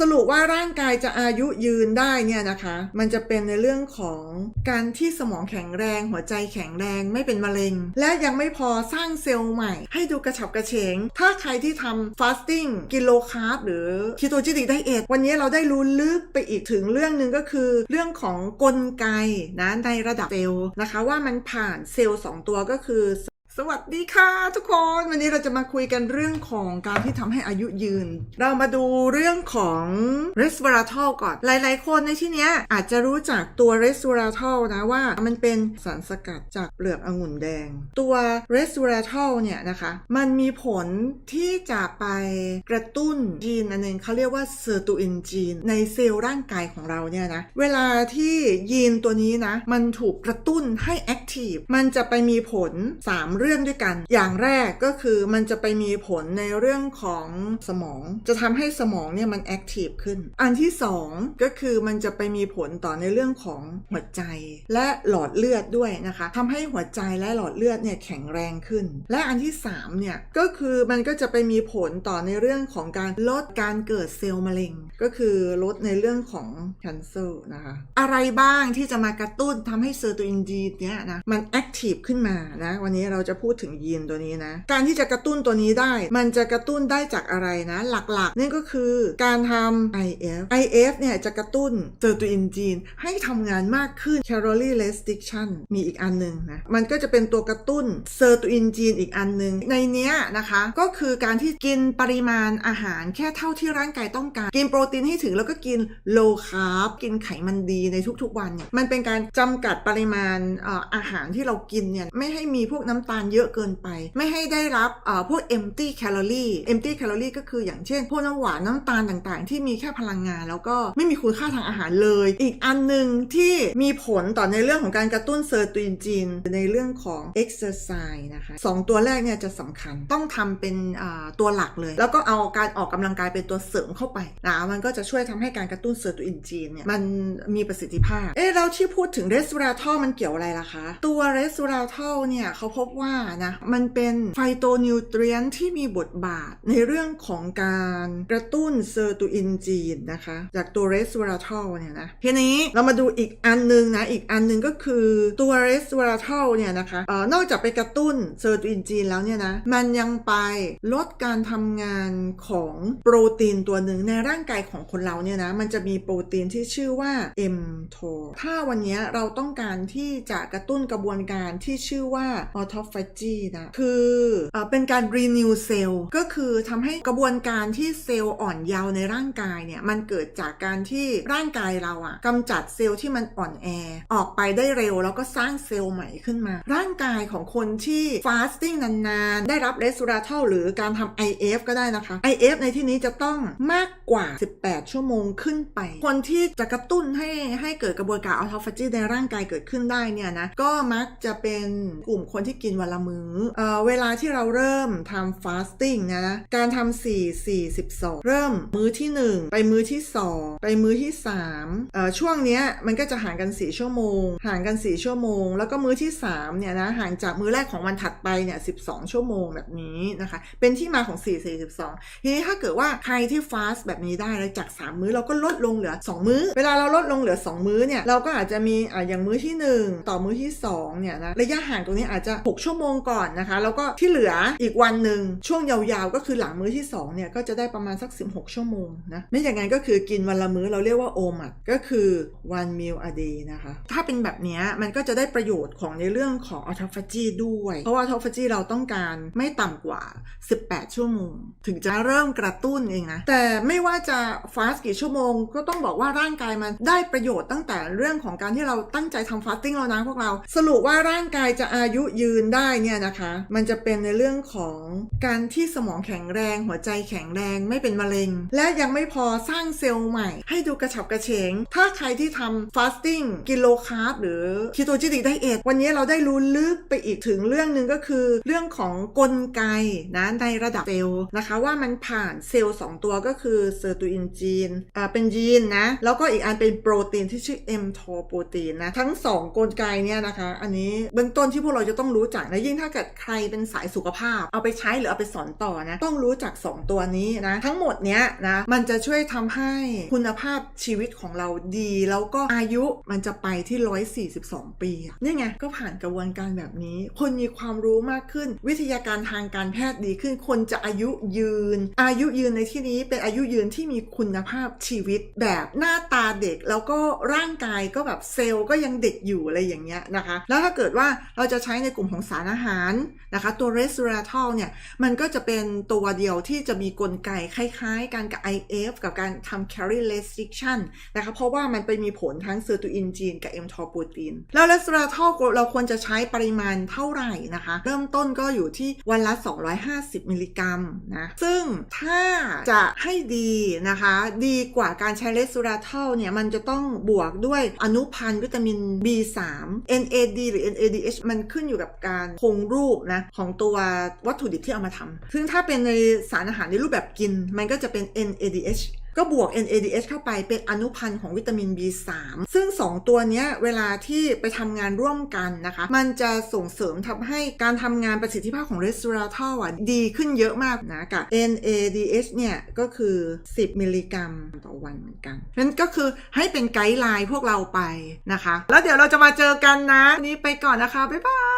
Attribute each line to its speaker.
Speaker 1: สรุปว่าร่างกายจะอายุยืนได้เนี่ยนะคะ มันจะเป็นในเรื่องของการที่สมองแข็งแรง หัวใจแข็งแรงไม่เป็นมะเร็ง และยังไม่พอสร้างเซลล์ใหม่ ให้ดูกระฉับกระเฉง ถ้าใครที่ทำฟาสติ้งกินโลคาร์บหรือคีโตจิติกไดเอทวันนี้เราได้รู้ลึกไปอีกถึงเรื่องหนึ่งก็คือ เรื่องของกลไกนะในระดับเซลล์นะคะ ว่ามันผ่านเซลล์สองตัวก็คือ สวัสดีค่ะทุกคนวันนี้เราจะมาคุยกันเรื่องของการที่ทำให้อายุยืน เรามาดูเรื่องของ resveratrol ก่อน หลายๆ คนในที่นี้อาจจะรู้จักตัว resveratrol นะว่ามันเป็นสารสกัดจากเปลือกองุ่นแดง ตัว resveratrol เนี่ยนะคะ มันมีผลที่จะไปกระตุ้นยีนอันหนึงเขาเรียกว่า sirtuin จีนในเซลล์ร่างกายของเราเนี่ยนะ เวลาที่ยีนตัวนี้นะ มันถูกกระตุ้นให้ active มันจะไปมีผล 3 เรื่องด้วยกัน อย่างแรกก็คือมันจะไปมีผลในเรื่องของสมอง จะทำให้สมองเนี่ยมัน active ขึ้น อันที่ 2 ก็คือมันจะไปมีผลต่อในเรื่องของหัวใจและหลอดเลือดด้วยนะคะทำให้หัวใจและหลอดเลือดเนี่ยแข็งแรงขึ้น และอันที่3เนี่ยก็คือมันก็จะไปมีผลต่อในเรื่องของการลดการเกิดเซลล์มะเร็ง ก็คือลดในเรื่องของ cancer นะคะ อะไรบ้างที่จะมากระตุ้นทำให้เซอร์ตัวอินจีเนี่ยนะมัน active ขึ้นมานะวันนี้เราจะพูดถึงยีนตัวนี้นะ การที่จะกระตุ้นตัวนี้ได้ มันจะกระตุ้นได้จากอะไรนะ หลักๆนั่นก็คือการทำ IF IF เนี่ยจะกระตุ้นเซอร์ตัวอินจีนให้ทำงานมากขึ้น calorie restriction มีอีกอันหนึ่งนะ มันก็จะเป็นตัวกระตุ้นเซอร์ตัวอินจีนอีกอันหนึ่งในเนี้ยนะคะก็คือการที่กินปริมาณอาหารแค่เท่าที่ร่างกายต้องการ กินโปรตีนให้ถึงแล้วก็กิน low carb กินไขมันดีในทุกๆวันเนี่ยมันเป็นการจำกัดปริมาณเอ่ออาหารที่เรากินเนี่ยไม่ให้มีพวกน้ำตาลเยอะเกินไป ไม่ให้ได้รับพวก empty calorie empty calorie ก็คืออย่างเช่น พวกน้ำหวานน้ำตาลต่างๆ ที่มีแค่พลังงาน แล้วก็ไม่มีคุณค่าทางอาหารเลย อีกอันหนึ่งที่มีผลต่อในเรื่องของการกระตุ้นเซอร์ตูนจีนในเรื่องของ exercise นะคะสองตัวแรกเนี่ยจะสำคัญต้องทำเป็นตัวหลักเลย แล้วก็เอาการออกกำลังกายเป็นตัวเสริมเข้าไปนะมันก็จะช่วยทำให้การกระตุ้นเซอร์ตูนจีนเนี่ยมันมีประสิทธิภาพ เอ๊ะแล้วที่พูดถึง resveratrol มันเกี่ยวอะไรล่ะคะ ตัว resveratrol เนี่ยเขาพบว่านะมันเป็นไฟโตนิวเทรียนที่มีบทบาทในเรื่องของการกระตุ้นเซอร์ตูอินจีนนะคะ จากตัว resveratrol เนี่ยนะทีนี้เรามาดูอีกอันหนึงนะ อีกอันหนึงก็คือตัว resveratrol เนี่ยนะคะเอ่อนอกจากไปกระตุ้นเซอร์ตูอินจีนแล้วเนี่ยนะ มันยังไปลดการทำงานของโปรตีนตัวหนึ่งในร่างกายของคนเราเนี่ยนะ มันจะมีโปรตีนที่ชื่อว่า mTOR ถ้าวันนี้เราต้องการที่จะกระตุ้นกระบวนการที่ชื่อว่า autophagy นะคือเอเป็นการ renew cell ก็คือทำให้กระบวนการที่เซลล์อ่อนเยาว์ในร่างกายเนี่ย มันเกิดจากการที่ร่างกายเราอะกำจัดเซลล์ที่มันอ่อนแอ ออกไปได้เร็วแล้วก็สร้างเซลล์ใหม่ขึ้นมา ร่างกายของคนที่ fasting นานๆ ได้รับ resveratrol หรือการทำ IF ก็ได้นะคะ IF ในที่นี้จะต้องมากกว่า 18 ชั่วโมงขึ้นไป คนที่จะกระตุ้นให้ให้เกิดกระบวนการ autophagy ในร่างกายเกิดขึ้นได้เนี่ยนะ ก็มักจะเป็นกลุ่มคนที่กินวันละมื้อเออเวลาที่เราเริ่มทำ fasting นะการทำ4 4 12 เริ่มมื้อที่ 1 ไปมื้อที่ 2 ไปมื้อที่3เอ่อช่วงเนี้ยมันก็จะห่างกัน 4 ชั่วโมง ห่างกัน 4 ชั่วโมง แล้วก็มื้อที่3เนี่ยนะห่างจากมื้อแรกของวันถัดไปเนี่ย12 ชั่วโมงแบบนี้นะคะ เป็นที่มาของ 4 4 12ทีนี้ถ้าเกิดว่าใครที่ฟาสต์แบบนี้ได้แล้วจาก 3 มื้อเราก็ลดลงเหลือ 2 มื้อ เวลาเราลดลงเหลือ 2 มื้อเนี่ยเราก็อาจจะมีอะอย่างมื้อที่ 1 ต่อมื้อที่2เนี่ยนะระยะห่างตรงนี้อาจจะ 6 ชั่วโมงก่อนนะคะ แล้วก็ที่เหลืออีกวันหนึ่งช่วงยาวๆ ก็คือหลังมื้อที่2เนี่ยก็จะได้ประมาณสัก 16 ชั่วโมงนะไม่อย่างนั้นก็คือกินวันละมื้อเราเรียกว่าโอมัดก็คือ one meal a day นะคะถ้าเป็นแบบนี้มันก็จะได้ประโยชน์ของในเรื่องของ autophagy ด้วย เพราะว่า autophagy เราต้องการไม่ต่ำกว่า 18 ชั่วโมง ถึงจะเริ่มกระตุ้นเองนะแต่ไม่ว่าจะฟาสกี่ชั่วโมง ก็ต้องบอกว่าร่างกายมันได้ประโยชน์ตั้งแต่เรื่องของการที่เราตั้งใจทำฟาสติ้งแล้วนะพวกเรา สรุปว่าร่างกายจะอายุยืนได้เนี่ยนะคะ มันจะเป็นในเรื่องของการที่สมองแข็งแรง หัวใจแข็งแรงไม่เป็นมะเร็ง และยังไม่พอสร้างเซลล์ใหม่ ให้ดูกระฉับกระเฉง ถ้าใครที่ทำฟาสติ้งกินโลคาร์บหรือคีโตจิติกไดเอทวันนี้เราได้รู้ลึกไปอีกถึงเรื่องหนึ่งก็คือ เรื่องของกลไกนะในระดับเซลล์นะคะ ว่ามันผ่านเซลล์สองตัวก็คือเซอร์ตูอินจีนอ่าเป็นยีนนะ แล้วก็อีกอันเป็นโปรตีนที่ชื่อ mTOR โปรตีนนะ ทั้งสองกลไกเนี่ยนะคะ อันนี้เบื้องต้นที่พวกเราจะต้องรู้จักในและยิ่งถ้าเกิดใครเป็นสายสุขภาพ เอาไปใช้หรือเอาไปสอนต่อนะ ต้องรู้จัก 2 ตัวนี้นะ ทั้งหมดเนี้ยนะมันจะช่วยทำให้คุณภาพชีวิตของเราดี แล้วก็อายุมันจะไปที่ 142 ปีอะนี่ไงก็ผ่านกระบวนการแบบนี้ คนมีความรู้มากขึ้น วิทยาการทางการแพทย์ดีขึ้น คนจะอายุยืน อายุยืนในที่นี้เป็นอายุยืนที่มีคุณภาพชีวิตแบบหน้าตาเด็กแล้วก็ร่างกายก็แบบเซลล์ก็ยังเด็กอยู่อะไรอย่างเงี้ยนะคะ แล้วถ้าเกิดว่าเราจะใช้ในกลุ่มของสารอาหารนะคะตัว resveratrol เนี่ยมันก็จะเป็นตัวเดียวที่จะมีกลไกคล้ายๆกันกับ IF กับการทำ carry restriction นะคะเพราะว่ามันไปมีผลทั้ง sirtuin จีนกับ mTOR โปรตีนแล้ว resveratrol เราควรจะใช้ปริมาณเท่าไหร่นะคะ เริ่มต้นก็อยู่ที่วันละ 250 มิลลิกรัมนะซึ่งถ้าจะให้ดีนะคะ ดีกว่าการใช้ resveratrol เนี่ยมันจะต้องบวกด้วยอนุพันธ์วิตามิน B3 NAD หรือ NADH มันขึ้นอยู่กับการคงรูปนะของตัววัตถุดิบที่เอามาทำซึ่งถ้าเป็นในสารอาหารในรูปแบบกิน มันก็จะเป็น NADH ก็บวก NADH เข้าไปเป็นอนุพันธ์ของวิตามิน B3 ซึ่ง 2 ตัวนี้เวลาที่ไปทำงานร่วมกันนะคะ มันจะส่งเสริมทำให้การทำงานประสิทธิภาพของ resveratrol อะดีขึ้นเยอะมากนะกับ NADH เนี่ยก็คือ 10 มิลลิกรัมต่อวันเหมือนกันนั่นก็คือให้เป็นไกด์ไลน์พวกเราไปนะคะ แล้วเดี๋ยวเราจะมาเจอกันนะนนี้ไปก่อนนะคะ บ๊ายบาย